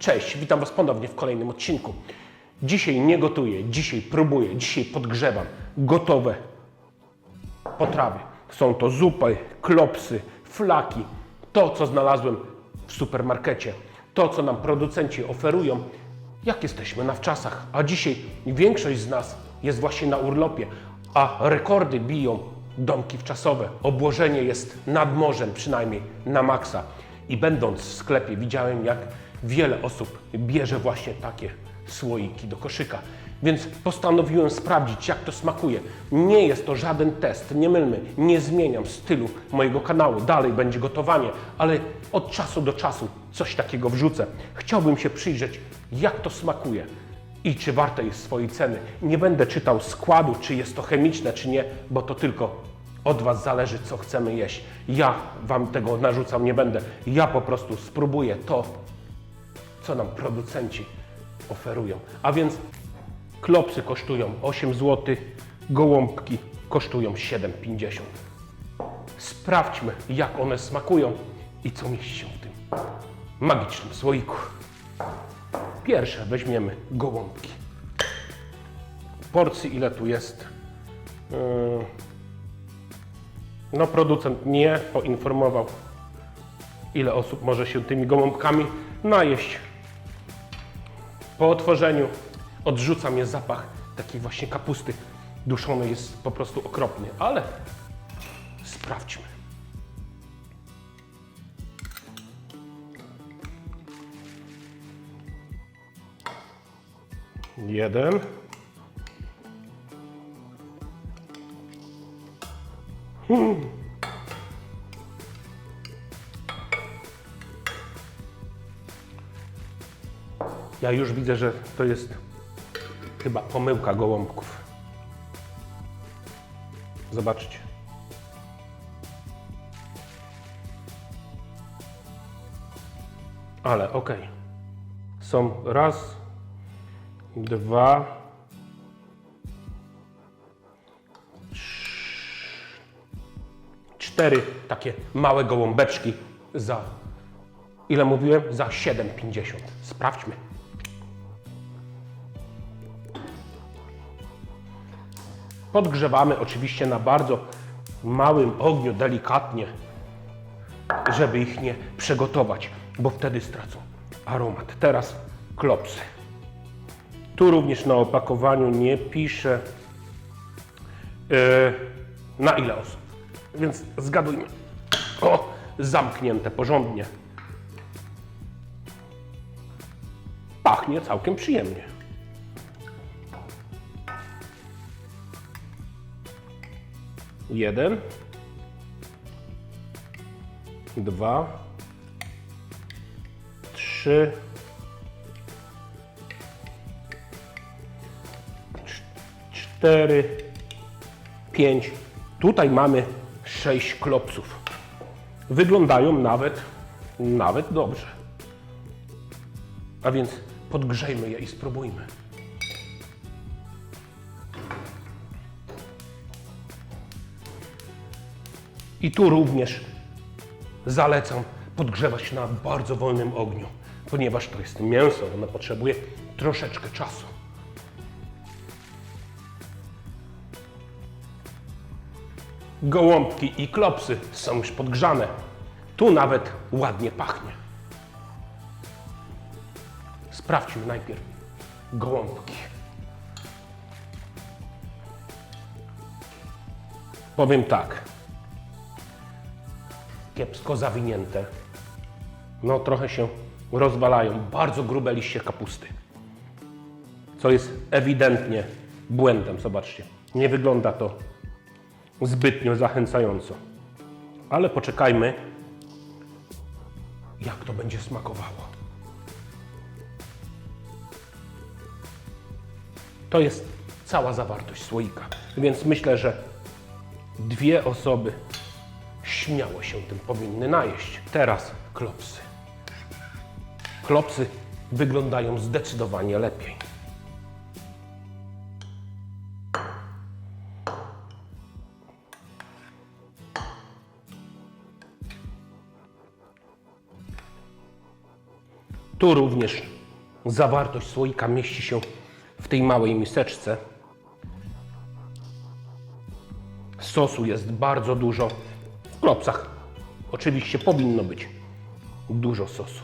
Cześć, witam Was ponownie w kolejnym odcinku. Dzisiaj nie gotuję, dzisiaj próbuję, dzisiaj podgrzewam gotowe potrawy. Są to zupy, klopsy, flaki, to co znalazłem w supermarkecie, to co nam producenci oferują, jak jesteśmy na wczasach. A dzisiaj większość z nas jest właśnie na urlopie, a rekordy biją domki wczasowe. Obłożenie jest nad morzem, przynajmniej na maksa. I będąc w sklepie widziałem, jak wiele osób bierze właśnie takie słoiki do koszyka. Więc postanowiłem sprawdzić, jak to smakuje. Nie jest to żaden test, nie mylmy, nie zmieniam stylu mojego kanału. Dalej będzie gotowanie, ale od czasu do czasu coś takiego wrzucę. Chciałbym się przyjrzeć, jak to smakuje i czy warte jest swojej ceny. Nie będę czytał składu, czy jest to chemiczne, czy nie, bo to tylko od Was zależy, co chcemy jeść. Ja Wam tego narzucał nie będę. Ja po prostu spróbuję to, co nam producenci oferują. A więc klopsy kosztują 8 zł, gołąbki kosztują 7,50. Sprawdźmy, jak one smakują i co mieści się w tym magicznym słoiku. Pierwsze weźmiemy gołąbki. Porcji ile tu jest? Yy, No producent nie poinformował, ile osób może się tymi gołąbkami najeść. Po otworzeniu odrzuca mnie zapach takiej właśnie kapusty duszonej. Jest po prostu okropny, ale sprawdźmy. Jeden. Ja już widzę, że to jest chyba pomyłka gołąbków. Zobaczcie. Ale okej. Są raz, dwa, cztery takie małe gołąbeczki za ile mówiłem? Za 7,50. Sprawdźmy. Podgrzewamy oczywiście na bardzo małym ogniu, delikatnie, żeby ich nie przegotować, bo wtedy stracą aromat. Teraz klopsy. Tu również na opakowaniu nie pisze yy, na ile osób. Więc zgadujmy. O, zamknięte porządnie. Pachnie całkiem przyjemnie. Jeden. Dwa. Trzy. cz- Cztery. Pięć. Tutaj mamy sześć klopsów. Wyglądają nawet, nawet dobrze. A więc podgrzejmy je i spróbujmy. I tu również zalecam podgrzewać na bardzo wolnym ogniu, ponieważ to jest mięso, ono potrzebuje troszeczkę czasu. Gołąbki i klopsy są już podgrzane. Tu nawet ładnie pachnie. Sprawdźmy najpierw gołąbki. Powiem tak. Kiepsko zawinięte. No trochę się rozwalają. Bardzo grube liście kapusty. Co jest ewidentnie błędem. Zobaczcie. Nie wygląda to zbytnio zachęcająco. Ale poczekajmy, jak to będzie smakowało. To jest cała zawartość słoika, więc myślę, że dwie osoby śmiało się tym powinny najeść. Teraz klopsy. Klopsy wyglądają zdecydowanie lepiej. Tu również zawartość słoika mieści się w tej małej miseczce. Sosu jest bardzo dużo. W klopsach oczywiście powinno być dużo sosu.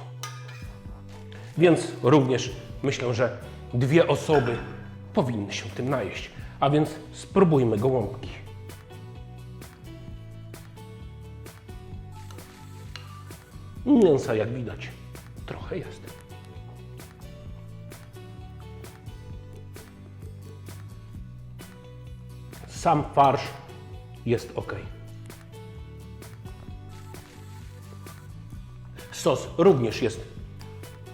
Więc również myślę, że dwie osoby powinny się tym najeść. A więc spróbujmy gołąbki. Mięsa jak widać trochę jest. Sam farsz jest ok. Sos również jest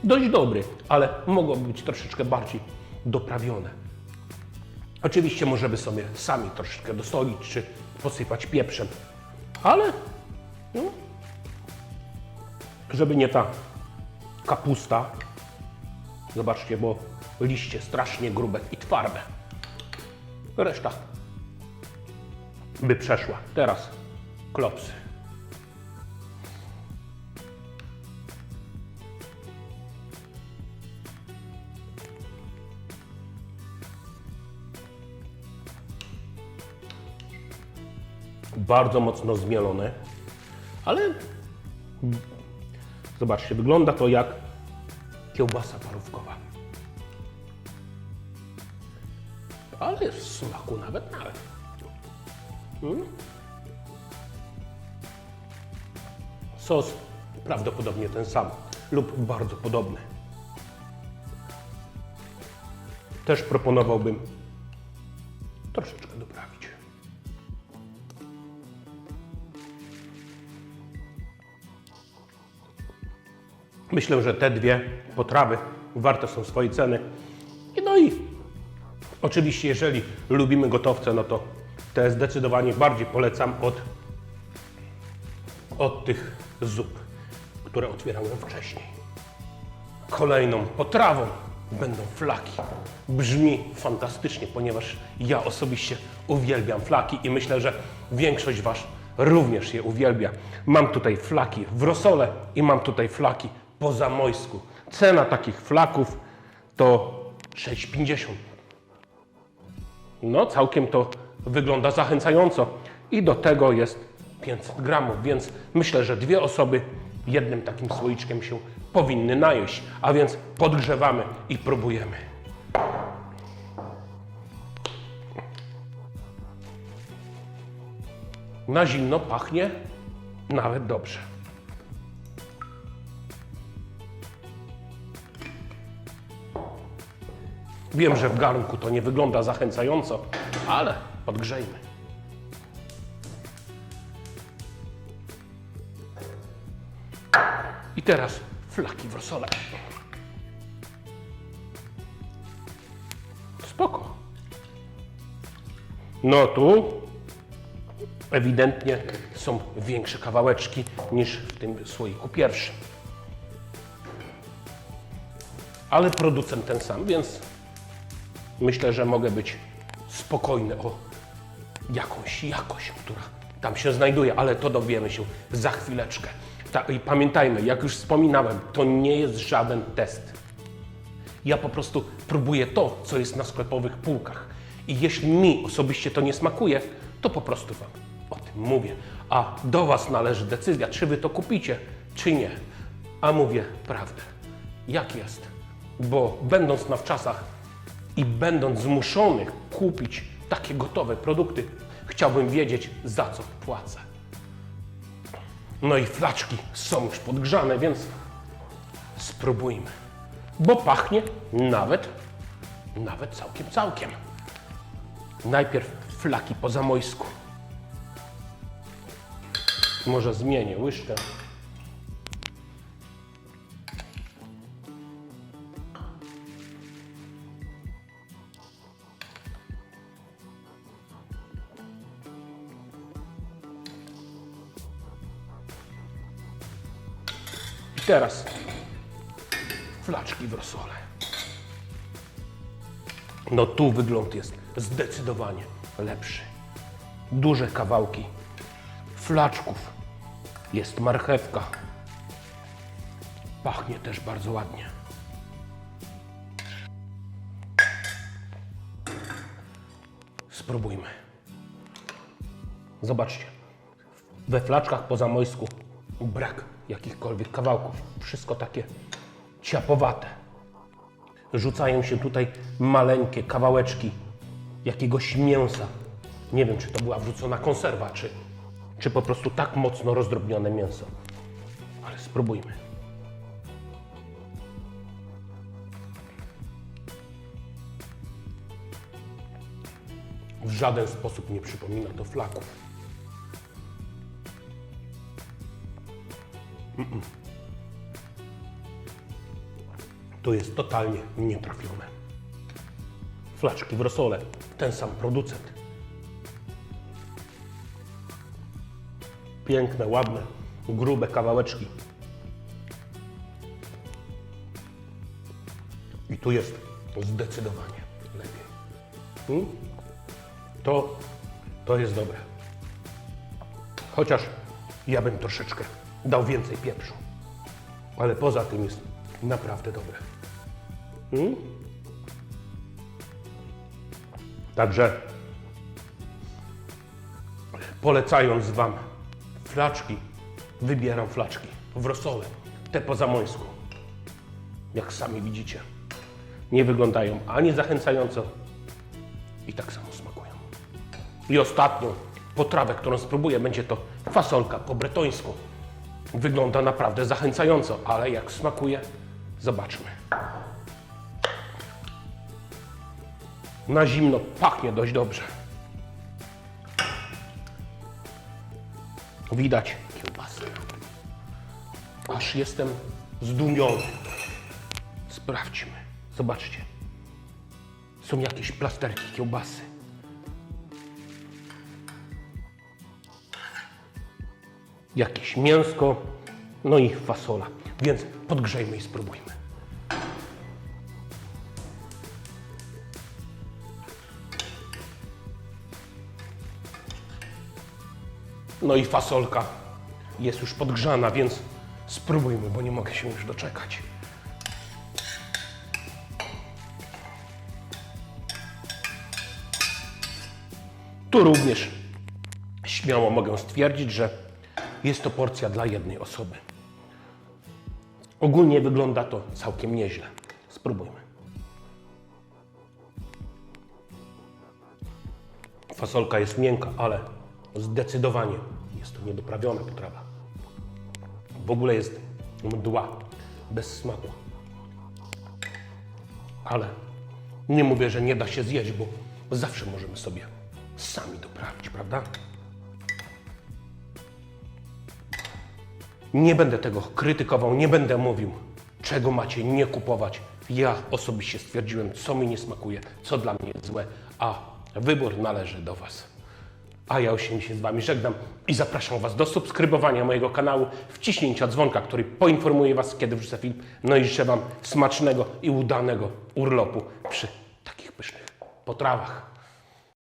dość dobry, ale mogłoby być troszeczkę bardziej doprawione. Oczywiście możemy sobie sami troszeczkę dosolić czy posypać pieprzem, ale no, żeby nie ta kapusta, zobaczcie, bo liście strasznie grube i twarde. Reszta by przeszła. Teraz klopsy. Bardzo mocno zmielone, ale zobaczcie, wygląda to jak kiełbasa parówkowa. Ale w smaku nawet nawet. Mm. Sos prawdopodobnie ten sam lub bardzo podobny. Też proponowałbym troszeczkę Myślę, że te dwie potrawy warte są swojej ceny. No i oczywiście, jeżeli lubimy gotowce, no to te zdecydowanie bardziej polecam od, od tych zup, które otwierałem wcześniej. Kolejną potrawą będą flaki. Brzmi fantastycznie, ponieważ ja osobiście uwielbiam flaki i myślę, że większość Was również je uwielbia. Mam tutaj flaki w rosole i mam tutaj flaki po zamojsku. Cena takich flaków to 6,50. No, całkiem to wygląda zachęcająco. I do tego jest 500 gramów, więc myślę, że dwie osoby jednym takim słoiczkiem się powinny najeść. A więc podgrzewamy i próbujemy. Na zimno pachnie nawet dobrze. Wiem, że w garnku to nie wygląda zachęcająco, ale podgrzejmy. I teraz flaki w rosole. Spoko. No tu ewidentnie są większe kawałeczki niż w tym słoiku pierwszym. Ale producent ten sam, więc myślę, że mogę być spokojny o jakąś jakość, która tam się znajduje, ale to dowiemy się za chwileczkę. Ta, I pamiętajmy, jak już wspominałem, to nie jest żaden test. Ja po prostu próbuję to, co jest na sklepowych półkach. I jeśli mi osobiście to nie smakuje, to po prostu Wam o tym mówię. A do Was należy decyzja, czy Wy to kupicie, czy nie. A mówię prawdę. Jak jest? Bo będąc na wczasach i będąc zmuszony kupić takie gotowe produkty, chciałbym wiedzieć, za co płacę. No i flaczki są już podgrzane, więc spróbujmy. Bo pachnie nawet, nawet całkiem, całkiem. Najpierw flaki po zamojsku. Może zmienię łyżkę. teraz flaczki w rosole. No tu wygląd jest zdecydowanie lepszy. Duże kawałki flaczków. Jest marchewka. Pachnie też bardzo ładnie. Spróbujmy. Zobaczcie. We flaczkach po zamojsku brak jakichkolwiek kawałków. Wszystko takie ciapowate. Rzucają się tutaj maleńkie kawałeczki jakiegoś mięsa. Nie wiem, czy to była wrzucona konserwa, czy, czy po prostu tak mocno rozdrobnione mięso. Ale spróbujmy. W żaden sposób nie przypomina to flaków. To jest totalnie nietrafione. Flaczki w rosole, ten sam producent. Piękne, ładne, grube kawałeczki. I tu jest zdecydowanie lepiej. Mm? To, to jest dobre. Chociaż ja bym troszeczkę dał więcej pieprzu. Ale poza tym jest naprawdę dobre. Mm? Także polecając Wam flaczki, wybieram flaczki w rosole, te po zamońsku. Jak sami widzicie, nie wyglądają ani zachęcająco i tak samo smakują. I ostatnią potrawę, którą spróbuję, będzie to fasolka po bretońsku. Wygląda naprawdę zachęcająco, ale jak smakuje, zobaczmy. Na zimno pachnie dość dobrze. Widać kiełbasy. Aż jestem zdumiony. Sprawdźmy. Zobaczcie. Są jakieś plasterki kiełbasy. Jakieś mięsko, no i fasola. Więc podgrzejmy i spróbujmy. No i fasolka jest już podgrzana, więc spróbujmy, bo nie mogę się już doczekać. Tu również śmiało mogę stwierdzić, że jest to porcja dla jednej osoby. Ogólnie wygląda to całkiem nieźle. Spróbujmy. Fasolka jest miękka, ale zdecydowanie jest to niedoprawiona potrawa. W ogóle jest mdła, bez smaku. Ale nie mówię, że nie da się zjeść, bo zawsze możemy sobie sami doprawić, prawda? Nie będę tego krytykował, nie będę mówił, czego macie nie kupować. Ja osobiście stwierdziłem, co mi nie smakuje, co dla mnie jest złe, a wybór należy do Was. A ja już się z Wami żegnam i zapraszam Was do subskrybowania mojego kanału, wciśnięcia dzwonka, który poinformuje Was, kiedy wrzucę film. No i życzę Wam smacznego i udanego urlopu przy takich pysznych potrawach.